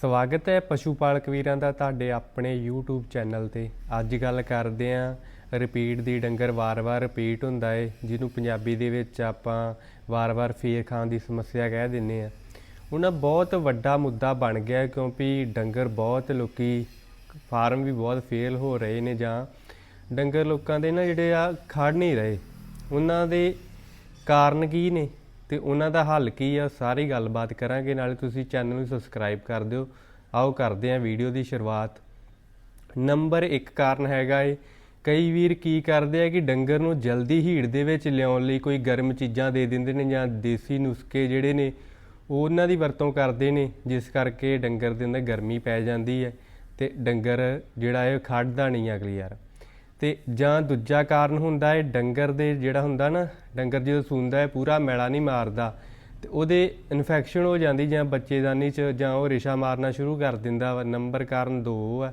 ਸਵਾਗਤ ਹੈ ਪਸ਼ੂ ਪਾਲਕ ਵੀਰਾਂ ਦਾ ਤੁਹਾਡੇ ਆਪਣੇ YouTube ਚੈਨਲ ਤੇ। ਅੱਜ ਗੱਲ ਕਰਦੇ ਆਂ ਰਿਪੀਟ ਦੀ, ਡੰਗਰ ਵਾਰ-ਵਾਰ ਰਿਪੀਟ ਹੁੰਦਾ ਏ, ਜਿਹਨੂੰ ਪੰਜਾਬੀ ਦੇ ਵਿੱਚ ਆਪਾਂ ਵਾਰ-ਵਾਰ ਫੇਰ ਖਾਣ ਦੀ ਸਮੱਸਿਆ ਕਹਿ ਦਿੰਨੇ ਆ ਉਹਨਾਂ ਬਹੁਤ ਵੱਡਾ ਮੁੱਦਾ ਬਣ ਗਿਆ ਕਿਉਂਕਿ ਡੰਗਰ ਬਹੁਤ ਲੋਕੀ, ਫਾਰਮ ਵੀ ਬਹੁਤ ਫੇਲ ਹੋ ਰਹੇ ਨੇ ਜਾਂ ਡੰਗਰ ਲੋਕਾਂ ਦੇ ਨਾ ਜਿਹੜੇ ਆ ਖੜ ਨਹੀਂ ਰਹੇ। ਉਹਨਾਂ ਦੇ ਕਾਰਨ ਕੀ ਨੇ? ਤੇ ਉਹਨਾਂ ਦਾ ਹੱਲ ਕੀ ਆ, ਸਾਰੀ ਗੱਲਬਾਤ ਕਰਾਂਗੇ। ਨਾਲੇ ਤੁਸੀਂ ਚੈਨਲ ਨੂੰ ਸਬਸਕ੍ਰਾਈਬ ਕਰ ਦਿਓ। ਆਓ ਕਰਦੇ ਆਂ ਵੀਡੀਓ ਦੀ ਸ਼ੁਰੂਆਤ। ਨੰਬਰ 1 ਕਾਰਨ ਹੈਗਾ ਏ, ਕਈ ਵੀਰ ਕੀ ਕਰਦੇ ਆ ਕਿ ਡੰਗਰ ਨੂੰ ਜਲਦੀ ਹੀੜ ਦੇ ਵਿੱਚ ਲਿਆਉਣ ਲਈ ਕੋਈ ਗਰਮ ਚੀਜ਼ਾਂ ਦੇ ਦਿੰਦੇ ਨੇ ਜਾਂ ਦੇਸੀ ਨੁਸਖੇ ਜਿਹੜੇ ਨੇ, ਉਹ ਉਹਨਾਂ ਦੀ ਵਰਤੋਂ ਕਰਦੇ ਨੇ, ਜਿਸ ਕਰਕੇ ਡੰਗਰ ਦੇ ਅੰਦਰ ਗਰਮੀ ਪੈ ਜਾਂਦੀ ਹੈ ਤੇ ਡੰਗਰ ਜਿਹੜਾ ਹੈ ਉਹ ਖੜਦਾ ਨਹੀਂ ਅਗਲੀ ਯਾਰ ਤੇ ਜਾਂ ਦੂਜਾ ਕਾਰਨ ਹੁੰਦਾ ਹੈ ਡੰਗਰ ਦੇ ਜਿਹੜਾ ਹੁੰਦਾ ਨਾ, ਡੰਗਰ ਜਦੋਂ ਸੂੰਦਾ ਹੈ, ਪੂਰਾ ਮੈਲਾ ਨਹੀਂ ਮਾਰਦਾ ਤੇ ਉਹਦੇ ਇਨਫੈਕਸ਼ਨ ਹੋ ਜਾਂਦੀ ਜਾਂ ਬੱਚੇਦਾਨੀ ਚ ਜਾਂ ਉਹ ਰੇਸ਼ਾ ਮਾਰਨਾ ਸ਼ੁਰੂ ਕਰ ਦਿੰਦਾ ਵਾ। ਨੰਬਰ ਕਾਰਨ 2 ਆ।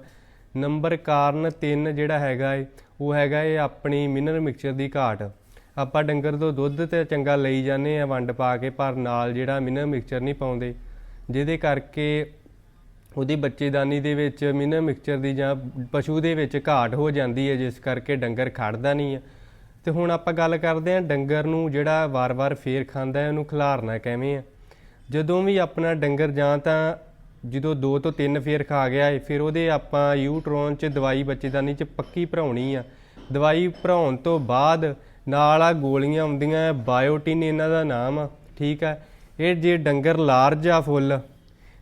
ਨੰਬਰ ਕਾਰਨ 3 ਜਿਹੜਾ ਹੈਗਾ ਏ, ਉਹ ਹੈਗਾ ਏ ਆਪਣੀ ਮਿਨਰਲ ਮਿਕਸਚਰ ਦੀ ਘਾਟ। ਆਪਾਂ ਡੰਗਰ ਤੋਂ ਦੁੱਧ ਤੇ ਚੰਗਾ ਲਈ ਜਾਂਦੇ ਆ, ਵੰਡ ਪਾ ਕੇ, ਪਰ ਨਾਲ ਜਿਹੜਾ ਮਿਨਰਲ ਮਿਕਸਚਰ ਨਹੀਂ ਪਾਉਂਦੇ। ਜਿਹਦੇ ਕਰਕੇ ਉਹਦੀ ਬੱਚੇਦਾਨੀ ਦੇ ਵਿੱਚ ਮਿਨਰ ਮਿਕਸਚਰ ਦੀ ਜਾਂ ਪਸ਼ੂ ਦੇ ਵਿੱਚ ਘਾਟ ਹੋ ਜਾਂਦੀ ਹੈ, ਜਿਸ ਕਰਕੇ ਡੰਗਰ ਖੜਦਾ ਨਹੀਂ ਹੈ। ਤੇ ਹੁਣ ਆਪਾਂ ਗੱਲ ਕਰਦੇ ਹਾਂ ਡੰਗਰ ਨੂੰ ਜਿਹੜਾ ਵਾਰ-ਵਾਰ ਫੇਰ ਖਾਂਦਾ ਹੈ, ਉਹਨੂੰ ਖਿਲਾਰਨਾ ਕਿਵੇਂ ਹੈ। ਜਦੋਂ ਵੀ ਆਪਣਾ ਡੰਗਰ ਜਾਂ ਤਾਂ ਜਦੋਂ 2 ਤੋਂ 3 ਫੇਰ ਖਾ ਗਿਆ ਹੈ, ਫਿਰ ਉਹਦੇ ਆਪਾਂ ਯੂਟਰੋਨ 'ਚ ਦਵਾਈ ਬੱਚੇਦਾਨੀ 'ਚ ਪੱਕੀ ਭਰਾਉਣੀ ਆ। ਦਵਾਈ ਭਰਾਉਣ ਤੋਂ ਬਾਅਦ ਨਾਲ ਆ ਗੋਲੀਆਂ ਆਉਂਦੀਆਂ, ਬਾਇਓਟਿਨ ਇਹਨਾਂ ਦਾ ਨਾਮ ਆ, ਠੀਕ ਆ। ਇਹ ਜੇ ਡੰਗਰ ਲਾਰਜ ਆ ਫੁੱਲ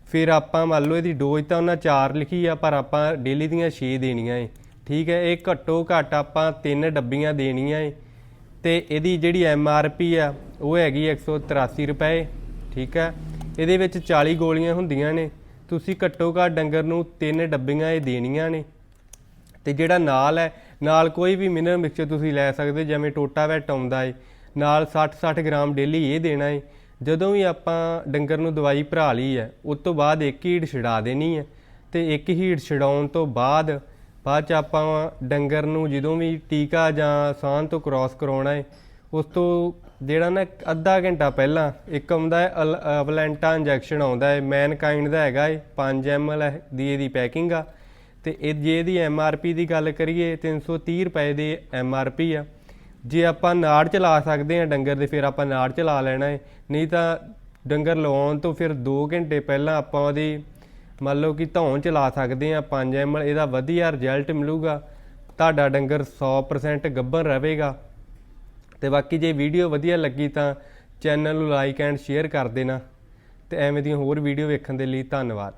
ਫਿਰ ਆਪਾਂ ਮੰਨ ਲਓ ਇਹਦੀ ਡੋਜ਼ ਤਾਂ ਉਹਨਾਂ 4 ਲਿਖੀ ਆ, ਪਰ ਆਪਾਂ ਡੇਲੀ ਦੀਆਂ 6 ਦੇਣੀਆਂ ਏ। ਠੀਕ ਹੈ, ਇਹ ਘੱਟੋ ਘੱਟ ਆਪਾਂ 3 ਡੱਬੀਆਂ ਦੇਣੀਆਂ ਏ। ਤੇ ਇਹਦੀ ਜਿਹੜੀ ਐਮ ਆਰ ਪੀ ਆ, ਉਹ ਹੈਗੀ 183 ਰੁਪਏ। ਠੀਕ ਹੈ, ਇਹਦੇ ਵਿੱਚ 40 ਗੋਲੀਆਂ ਹੁੰਦੀਆਂ ਨੇ। ਤੁਸੀਂ ਘੱਟੋ ਘੱਟ ਡੰਗਰ ਨੂੰ 3 ਡੱਬੀਆਂ ਇਹ ਦੇਣੀਆਂ ਨੇ। ਤੇ ਜਿਹੜਾ ਨਾਲ ਹੈ, ਨਾਲ ਕੋਈ ਵੀ ਮਿਨਰਲ ਮਿਕਸਚਰ ਤੁਸੀਂ ਲੈ ਸਕਦੇ ਜਿਵੇਂ ਟੋਟਾ ਵੈਟ ਆਉਂਦਾ ਏ। ਨਾਲ 60-60 ਗ੍ਰਾਮ ਡੇਲੀ ਇਹ ਦੇਣਾ ਏ। ਜਦੋਂ ਵੀ ਆਪਾਂ ਡੰਗਰ ਨੂੰ ਦਵਾਈ ਭਰਾ ਲਈ ਹੈ, ਉਸ ਤੋਂ ਬਾਅਦ ਇੱਕ ਹੀੜ ਛਡਾ ਦੇਣੀ ਹੈ ਤੇ ਇੱਕ ਹੀੜ ਛਡਾਉਣ ਤੋਂ ਬਾਅਦ ਬਾਅਦ ਚ ਆਪਾਂ ਡੰਗਰ ਨੂੰ ਜਦੋਂ ਵੀ ਟੀਕਾ ਜਾਂ ਸਾਹ ਤੋਂ ਕ੍ਰਾਸ ਕਰਾਉਣਾ ਹੈ, ਉਸ ਤੋਂ ਜਿਹੜਾ ਨਾ ਅੱਧਾ ਘੰਟਾ ਪਹਿਲਾਂ ਇੱਕ ਆਉਂਦਾ ਹੈ, ਅਲ- ਅਵਲੈਂਟਾ ਇੰਜੈਕਸ਼ਨ ਆਉਂਦਾ ਹੈ ਮੈਨਕਾਈਂਡ ਦਾ ਹੈਗਾ ਹੈ 5 ml ਦੀ ਇਹਦੀ ਪੈਕਿੰਗ ਆ ਤੇ ਇਹ, ਜੇ ਇਹਦੀ ਪੀ ਦੀ ਗੱਲ ਕਰੀਏ 330 ਰੁਪਏ ਦੀ ਪੀ ਆ। ਜੇ ਆਪਾਂ ਨਾੜ ਚਲਾ ਸਕਦੇ ਆ ਡੰਗਰ ਦੇ, ਫਿਰ ਆਪਾਂ ਨਾੜ ਚਲਾ ਲੈਣਾ ਹੈ ਨਹੀਂ ਤਾਂ ਡੰਗਰ ਲਵਾਉਣ ਤੋਂ ਫਿਰ 2 ਘੰਟੇ ਪਹਿਲਾਂ ਆਪਾਂ ਉਹਦੀ ਮੰਨ ਲਓ ਕਿ ਧੌਣ ਚਲਾ ਸਕਦੇ ਆ 5 ml ਇਹਦਾ ਵਧੀਆ ਰਿਜ਼ਲਟ ਮਿਲੂਗਾ। ਤੁਹਾਡਾ ਡੰਗਰ 100% ਗੱਭਰ ਰਹੇਗਾ। ਤੇ ਬਾਕੀ ਜੇ ਵੀਡੀਓ ਵਧੀਆ ਲੱਗੀ ਤਾਂ ਚੈਨਲ ਨੂੰ ਲਾਈਕ ਐਂਡ ਸ਼ੇਅਰ ਕਰ ਦੇਣਾ। ਤੇ ਐਵੇਂ ਦੀਆਂ ਹੋਰ ਵੀਡੀਓ ਵੇਖਣ ਦੇ ਲਈ ਧੰਨਵਾਦ।